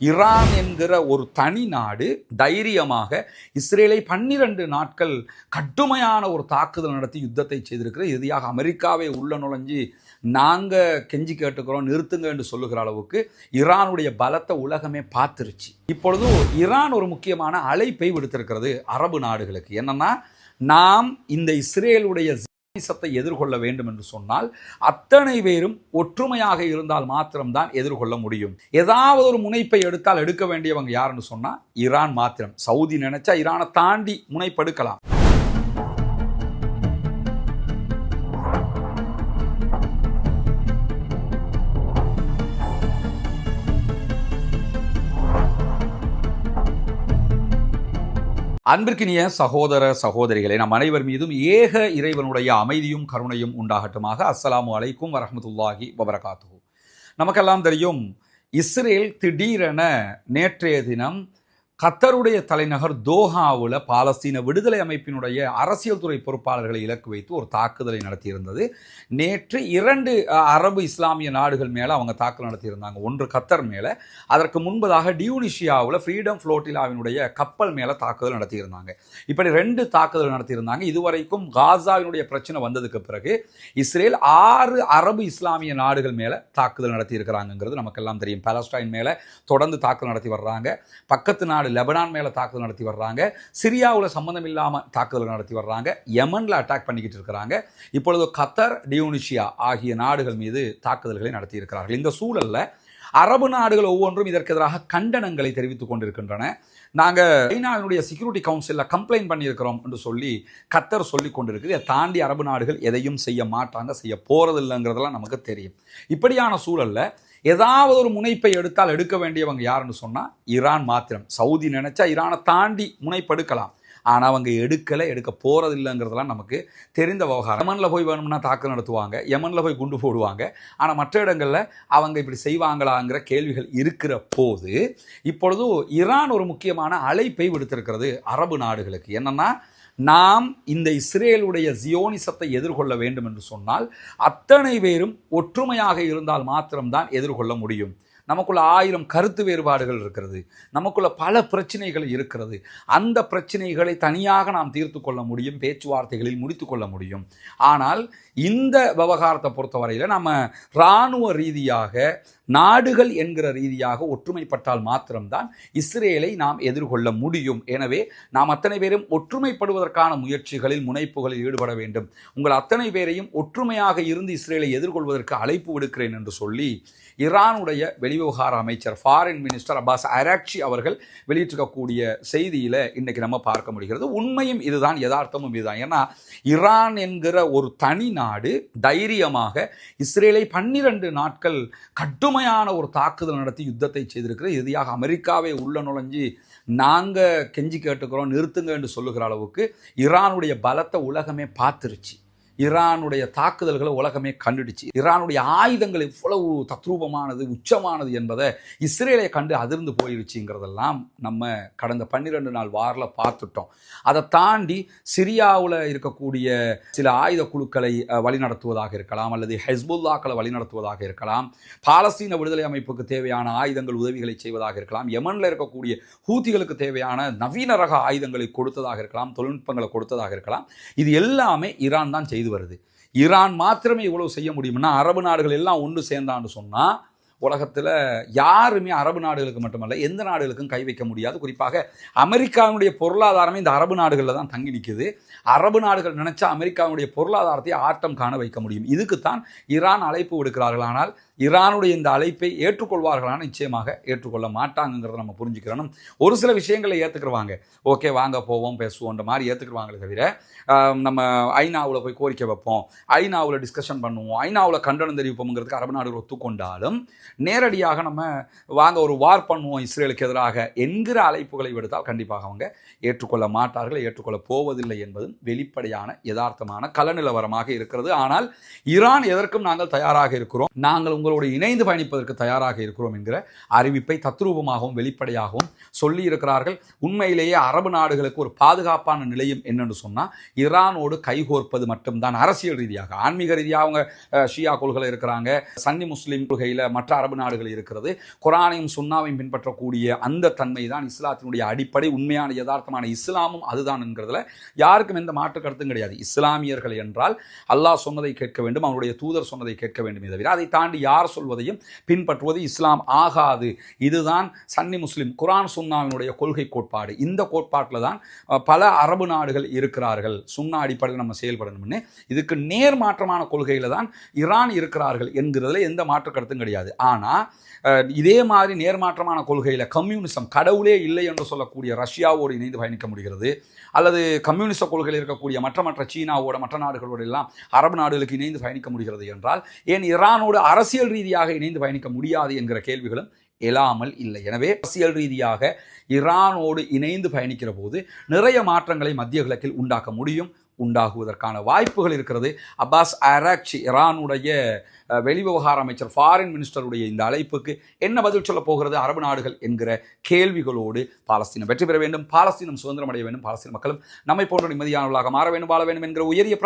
Iran என்கிற ஒரு தனி நாடு தைரியமாக இஸ்ரேலை பன்னிரண்டு நாட்கள் கடுமையான ஒரு தாக்குதல் நடத்தி யுத்தத்தை செய்திருக்கிறது இறுதியாக அமெரிக்காவை உள்ள நுழைஞ்சு நாங்கள் கெஞ்சி கேட்டுக்கிறோம் நிறுத்துங்க என்று சொல்லுகிற அளவுக்கு ஈரானுடைய பலத்தை உலகமே பார்த்துருச்சு. இப்பொழுது ஈரான் ஒரு முக்கியமான அழைப்பை விடுத்திருக்கிறது அரபு நாடுகளுக்கு. என்னன்னா நாம் இந்த இஸ்ரேலுடைய சத்தை எதிர்கொள்ள வேண்டும் என்று சொன்னால் அத்தனை பேரும் ஒற்றுமையாக இருந்தால் மாத்திரம்தான் எதிர்கொள்ள முடியும். ஏதாவது ஒரு முனைப்பை எடுத்தால் எடுக்க வேண்டியவங்க யாருன்னு சொன்னா ஈரான் மாத்திரம். சவுதி நினைச்சா ஈரானை தாண்டி முனைப்பெடுக்கலாம் அன்பிற்கினிய சகோதர சகோதரிகளே நம் அனைவர் மீதும் ஏக இறைவனுடைய அமைதியும் கருணையும் உண்டாகட்டுமாக. அஸ்ஸலாமு அலைக்கும் வரமத்துல்லாஹி வபரகாத்து நமக்கெல்லாம் தெரியும் இஸ்ரேல் திடீரென நேற்றைய தினம் கத்தருடைய தலைநகர் தோஹாவில் பாலஸ்தீன விடுதலை அமைப்பினுடைய அரசியல் துறை பொறுப்பாளர்களை இலக்கு வைத்து ஒரு தாக்குதலை நடத்தியிருந்தது. நேற்று இரண்டு அரபு இஸ்லாமிய நாடுகள் மேலே அவங்க தாக்குதல் நடத்தியிருந்தாங்க. ஒன்று கத்தர் மேலே அதற்கு முன்பதாக டியூனிஷியாவில் ஃப்ரீடம் ஃப்ளோட்டிலாவினுடைய கப்பல் மேலே தாக்குதல் நடத்தியிருந்தாங்க. இப்படி ரெண்டு தாக்குதல் நடத்தியிருந்தாங்க. இதுவரைக்கும் காசாவினுடைய பிரச்சனை வந்ததுக்கு பிறகு இஸ்ரேல் ஆறு அரபு இஸ்லாமிய நாடுகள் மேலே தாக்குதல் நடத்தியிருக்கிறாங்கிறது நமக்கெல்லாம் தெரியும். பாலஸ்டைன் மேலே தொடர்ந்து தாக்குதல் நடத்தி வர்றாங்க. பக்கத்து நாடு லெபனான் மேலே தாக்குதல் நடத்தி வர்றாங்க. சிரியாவில் சம்மந்தம் இல்லாமல் தாக்குதல் நடத்தி வர்றாங்க. யமனில் அட்டாக் பண்ணிக்கிட்டு இருக்கிறாங்க. இப்பொழுது கத்தர் டியூனிஷியா ஆகிய நாடுகள் மீது தாக்குதல்களை நடத்தி இருக்கிறார்கள் இந்த சூழலில் அரபு நாடுகள் ஒவ்வொன்றும் இதற்கு எதிராக கண்டனங்களை தெரிவித்துக் கொண்டிருக்கின்றன. நாங்கள் ஐநாவினுடைய செக்யூரிட்டி கவுன்சிலில் கம்ப்ளைண்ட் பண்ணியிருக்கிறோம் என்று சொல்லி கத்தர் சொல்லி கொண்டிருக்குது இதை தாண்டி அரபு நாடுகள் எதையும் செய்ய மாட்டாங்க செய்ய போகிறதில்லைங்கிறதெல்லாம் நமக்கு தெரியும். இப்படியான சூழல்ல ஏதாவது ஒரு முனைப்பை எடுத்தால் எடுக்க வேண்டியவங்க யாருன்னு சொன்னால் ஈரான் மாத்திரம். சவுதி நினச்சா ஈரானை தாண்டி முனைப்பெடுக்கலாம். ஆனால் அவங்க எடுக்கலை எடுக்க போகிறதில்லைங்கிறதெல்லாம் நமக்கு தெரிந்த விவகாரம். யமனில் போய் வேணும்னா தாக்குதல் நடத்துவாங்க யமனில் போய் குண்டு போடுவாங்க. ஆனால் மற்ற இடங்களில் அவங்க இப்படி செய்வாங்களாங்கிற கேள்விகள் இருக்கிற போது இப்பொழுது ஈரான் ஒரு முக்கியமான அழைப்பை விடுத்திருக்கிறது அரபு நாடுகளுக்கு. என்னென்னா நாம் இந்த இஸ்ரேலுடைய ஜியோனிசத்தை எதிர்கொள்ள வேண்டும் என்று சொன்னால் அத்தனை பேரும் ஒற்றுமையாக இருந்தால் மாத்திரம்தான் எதிர்கொள்ள முடியும். நமக்குள்ள ஆயிரம் கருத்து வேறுபாடுகள் இருக்கிறது. நமக்குள்ள பல பிரச்சனைகள் இருக்கிறது. அந்த பிரச்சனைகளை தனியாக நாம் தீர்த்து கொள்ள முடியும் பேச்சுவார்த்தைகளில் முடித்து கொள்ள முடியும். ஆனால் இந்த விவகாரத்தை பொறுத்தவரையில் நம்ம இராணுவ ரீதியாக நாடுகள் என்கிற ரீதியாக ஒற்றுமைப்பட்டால் மாத்திரம்தான் இஸ்ரேலை நாம் எதிர்கொள்ள முடியும். எனவே நாம் அத்தனை பேரும் ஒற்றுமைப்படுவதற்கான முயற்சிகளில் முனைப்புகளில் ஈடுபட வேண்டும். உங்கள் அத்தனை பேரையும் ஒற்றுமையாக இருந்து இஸ்ரேலை எதிர்கொள்வதற்கு அழைப்பு விடுக்கிறேன் என்று சொல்லி ஈரானுடைய வெளிவிவகார அமைச்சர் ஃபாரின் மினிஸ்டர் அப்பாஸ் அராக்ஷி அவர்கள் வெளியிட்டிருக்கக்கூடிய செய்தியில் இன்றைக்கி நம்ம பார்க்க முடிகிறது. உண்மையும் இதுதான் யதார்த்தமும் இதுதான். ஏன்னா ஈரான் என்கிற ஒரு தனி நாடு தைரியமாக இஸ்ரேலை பன்னிரண்டு நாட்கள் கடுமையான ஒரு தாக்குதல் நடத்தி யுத்தத்தை செய்திருக்கிற இறுதியாக அமெரிக்காவை உள்ள நுழைஞ்சு நாங்கள் கெஞ்சி கேட்டுக்கிறோம் நிறுத்துங்க என்று சொல்லுகிற அளவுக்கு ஈரானுடைய பலத்தை உலகமே பார்த்துருச்சு. ஈரானுடைய தாக்குதல்களை உலகமே கண்டுடுச்சு. ஈரானுடைய ஆயுதங்கள் எவ்வளவு தத்ரூபமானது உச்சமானது என்பதை இஸ்ரேலை கண்டு அதிர்ந்து போயிருச்சுங்கிறதெல்லாம் நம்ம கடந்த பன்னிரெண்டு நாள் வாரில் பார்த்துட்டோம். அதை தாண்டி சிரியாவில் இருக்கக்கூடிய சில ஆயுத குழுக்களை வழிநடத்துவதாக இருக்கலாம் அல்லது ஹெஸ்புல்லாக்களை வழிநடத்துவதாக இருக்கலாம். பாலஸ்தீன விடுதலை அமைப்புக்கு தேவையான ஆயுதங்கள் உதவிகளை செய்வதாக இருக்கலாம். யமனில் இருக்கக்கூடிய ஹூத்திகளுக்கு தேவையான நவீன ரக ஆயுதங்களை கொடுத்ததாக இருக்கலாம் தொழில்நுட்பங்களை கொடுத்ததாக இருக்கலாம். இது எல்லாமே ஈரான் தான் செய்து வருது. ஈரான் மாத்திரமே இவ்வளவு செய்ய முடியும்னா அரபு நாடுகள் எல்லாம் ஒன்று சேர்ந்தான்னு சொன்னால் உலகத்தில் யாருமே அரபு நாடுகளுக்கு மட்டுமல்ல எந்த நாடுகளுக்கும் கை வைக்க முடியாது. குறிப்பாக அமெரிக்காவினுடைய பொருளாதாரமே இந்த அரபு நாடுகளில் தான் தங்கி நிற்குது அரபு நாடுகள் நினைச்சா அமெரிக்காவினுடைய பொருளாதாரத்தை ஆட்டம் காண வைக்க முடியும். இதுக்குத்தான் ஈரான் அழைப்பு விடுக்கிறார்கள். ஆனால் ஈரானுடைய இந்த அழைப்பை ஏற்றுக்கொள்வார்களான நிச்சயமாக ஏற்றுக்கொள்ள மாட்டாங்கங்கிறத நம்ம புரிஞ்சுக்கிறணும். ஒரு சில விஷயங்களை ஏற்றுக்குருவாங்க ஓகே வாங்க போவோம் பேசுவோன்ற மாதிரி ஏற்றுக்குருவாங்களே தவிர நம்ம ஐநாவில் போய் கோரிக்கை வைப்போம். ஐநாவில் டிஸ்கஷன் பண்ணுவோம். ஐநாவில் கண்டனம் தெரிவிப்போம்ங்கிறதுக்கு அரபு நாடுகள் ஒத்துக்கொண்டாலும் நேரடியாக நம்ம வாங்க ஒரு வார் பண்ணுவோம் இஸ்ரேலுக்கு எதிராக என்கிற அழைப்புகளை விடுத்தால் கண்டிப்பாக அவங்க ஏற்றுக்கொள்ள மாட்டார்கள் ஏற்றுக்கொள்ள போவதில்லை என்பதும் வெளிப்படையான யதார்த்தமான கலநிலவரமாக இருக்கிறது. ஆனால் ஈரான் எதற்கும் நாங்கள் தயாராக இருக்கிறோம். நாங்கள் உங்கள் உங்களோடு இணைந்து பயணிப்பதற்கு தயாராக இருக்கிறோம் என்கிற அறிவிப்பை தத்ரூபமாகவும் வெளிப்படையாகவும் சொல்லி இருக்கிறார்கள். உண்மையிலேயே அரபு நாடுகளுக்கு ஒரு பாதுகாப்பான நிலையம் என்னன்னு சொன்னால் ஈரானோடு கைகோர்ப்பது மட்டும்தான். அரசியல் ரீதியாக ஆன்மீக ரீதியாக அவங்க ஷியா கொள்கை இருக்கிறாங்க சன்னி முஸ்லீம் கொள்கையில் மற்ற அரபு நாடுகள் இருக்கிறது. குரானையும் சுண்ணாவையும் பின்பற்றக்கூடிய அந்த தன்மை தான் இஸ்லாத்தினுடைய அடிப்படை உண்மையான யதார்த்தமான இஸ்லாமும் அதுதான் என்கிறதுல யாருக்கும் எந்த மாற்று கருத்தும் கிடையாது. இஸ்லாமியர்கள் என்றால் அல்லாஹ் சொன்னதை கேட்க வேண்டும் அவருடைய தூதர் சொன்னதை கேட்க வேண்டும். தவிர அதை தாண்டி யார் யார் சொல்வதையும் பின்பற்றுவது இஸ்லாம் ஆகாது. இதுதான் சன்னி முஸ்லீம் குரான் சுன்னாவினுடைய கொள்கை கோட்பாடு. இந்த கோட்பாட்டில் தான் பல அரபு நாடுகள் இருக்கிறார்கள். சுன்னா அடிப்படையில் நம்ம செயல்படணும்னு. இதுக்கு நேர் மாற்றமான கொள்கையில் தான் ஈரான் இருக்கிறார்கள் என்கிறதுல எந்த மாற்று கருத்தும் கிடையாது. ஆனால் இதே மாதிரி நேர்மாற்றமான கொள்கையில் கம்யூனிசம் கடவுளே இல்லை என்று சொல்லக்கூடிய ரஷ்யாவோடு இணைந்து பயணிக்க முடிகிறது. அல்லது கம்யூனிச கொள்கையில் இருக்கக்கூடிய மற்ற மற்ற சீனாவோட மற்ற நாடுகளோடு எல்லாம் அரபு நாடுகளுக்கு இணைந்து பயணிக்க முடிகிறது என்றால் ஏன் ஈரானோட அரசியல் அரசியல் ரீதியாக இணைந்து பயணிக்க முடியாது என்கிற கேள்விகளும் எழாமல் இல்லை. எனவே அரசியல் ரீதியாக ஈரானோடு இணைந்து பயணிக்கிற போது நிறைய மாற்றங்களை மத்திய கிழக்கில் உண்டாக்க முடியும் உண்டாகுவதற்கான வாய்ப்புகள் இருக்கிறது. அப்பாஸ் அராக்சி ஈரானுடைய வெளிவிவகார அமைச்சர் ஃபாரின் மினிஸ்டருடைய இந்த அழைப்புக்கு என்ன பதில் சொல்ல போகிறது? அரபு நாடுகள் என்கிற கேள்விகளோடு பாலஸ்தீனம் வெற்றி பெற வேண்டும் பாலஸ்தீனம் சுதந்திரம் அடைய வேண்டும் பாலஸ்தீன மக்களும் நம்மை போன்ற நிம்மதியானவர்களாக மாற வேண்டும் வாழ வேண்டும் என்கிற உயரிய